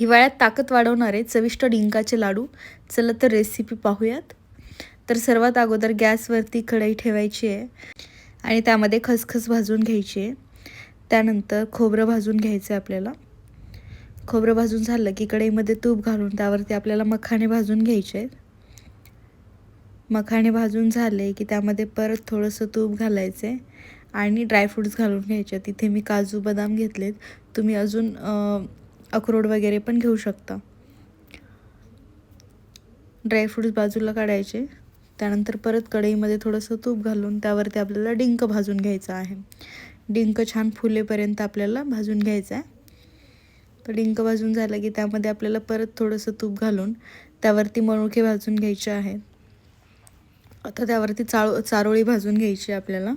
हिवाळ्यात ताकद वाढवणारे चविष्ट डिंकाचे लाडू. चला तर रेसिपी पाहूयात. तर सर्वात अगोदर गॅसवरती कढई ठेवायची आहे. आणि त्यामध्ये खसखस भाजून घ्यायची आहे. त्यानंतर खोबरं भाजून घ्यायचं आहे आपल्याला. खोबरं भाजून झालं की कढईमध्ये तूप घालून त्यावरती आपल्याला मखाणे भाजून घ्यायचे आहेत. मखाणे भाजून झाले की त्यामध्ये परत थोडंसं तूप घालायचं आहे. आणि ड्रायफ्रूट्स घालून घ्यायचे तिथे मी काजू बदाम घेतलेत. तुम्ही अजून अक्रोड वगैरे पण घेऊ शकता. ड्रायफ्रूट्स बाजूला काढायचे. त्यानंतर परत कढईमध्ये थोडंसं तूप घालून त्यावरती आपल्याला डिंक भाजून घ्यायचं आहे. डिंक छान फुलेपर्यंत आपल्याला भाजून घ्यायचं आहे. तर डिंक भाजून झालं की त्यामध्ये आपल्याला परत थोडंसं तूप घालून त्यावरती मनुके भाजून घ्यायचे आहेत आता त्यावरती चाळ चारोळी भाजून घ्यायची आपल्याला.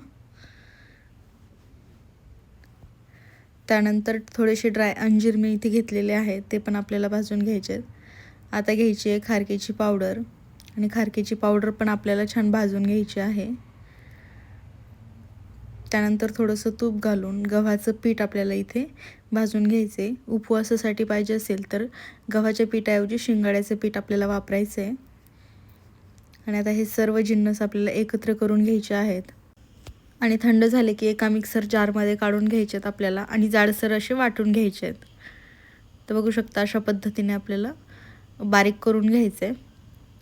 त्यानंतर थोडेसे ड्राय अंजीर मी इथे घेतलेले आहेत ते पण आपल्याला भाजून घ्यायचे आहेत. आता घ्यायची आहे खारकेची पावडर आणि खारकेची पावडर पण आपल्याला छान भाजून घ्यायची आहे. त्यानंतर थोडंसं तूप घालून गव्हाचं पीठ आपल्याला इथे भाजून घ्यायचे उपवासासाठी पाहिजे असेल तर गव्हाच्या पिठाऐवजी शिंगाड्याचं पीठ आपल्याला वापरायचं आहे आणि आता हे सर्व जिन्नस आपल्याला एकत्र करून घ्यायचे आहेत. आणि थंड झाले की एका मिक्सर जारमध्ये काढून घ्यायचे आहेत आपल्याला आणि जाडसर असे वाटून घ्यायचे आहेत तर बघू शकता अशा पद्धतीने आपल्याला बारीक करून घ्यायचं आहे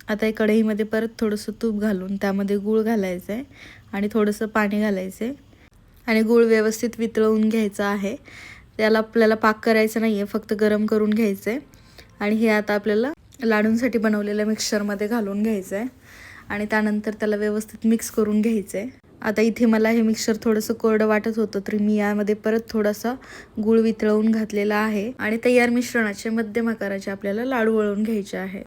आता एक कढईमध्ये परत थोडंसं तूप घालून त्यामध्ये गूळ घालायचं आहे आणि थोडंसं पाणी घालायचं आहे आणि गूळ व्यवस्थित वितळवून घ्यायचं आहे. त्याला आपल्याला पाक करायचं नाही आहे फक्त गरम करून घ्यायचं आहे आणि हे आता आपल्याला लाडूंसाठी बनवलेल्या मिक्सरमध्ये घालून घ्यायचं आहे आणि त्यानंतर त्याला व्यवस्थित मिक्स करून घ्यायचं आहे आता इथे मला हे मिक्सर थोडंसं कोरडं वाटत होतं तरी मी यामध्ये परत थोडासा गूळ वितळवून घातलेला आहे. आणि तयार मिश्रणाचे मध्यम आकाराचे आपल्याला लाडू वळून घ्यायचे आहे.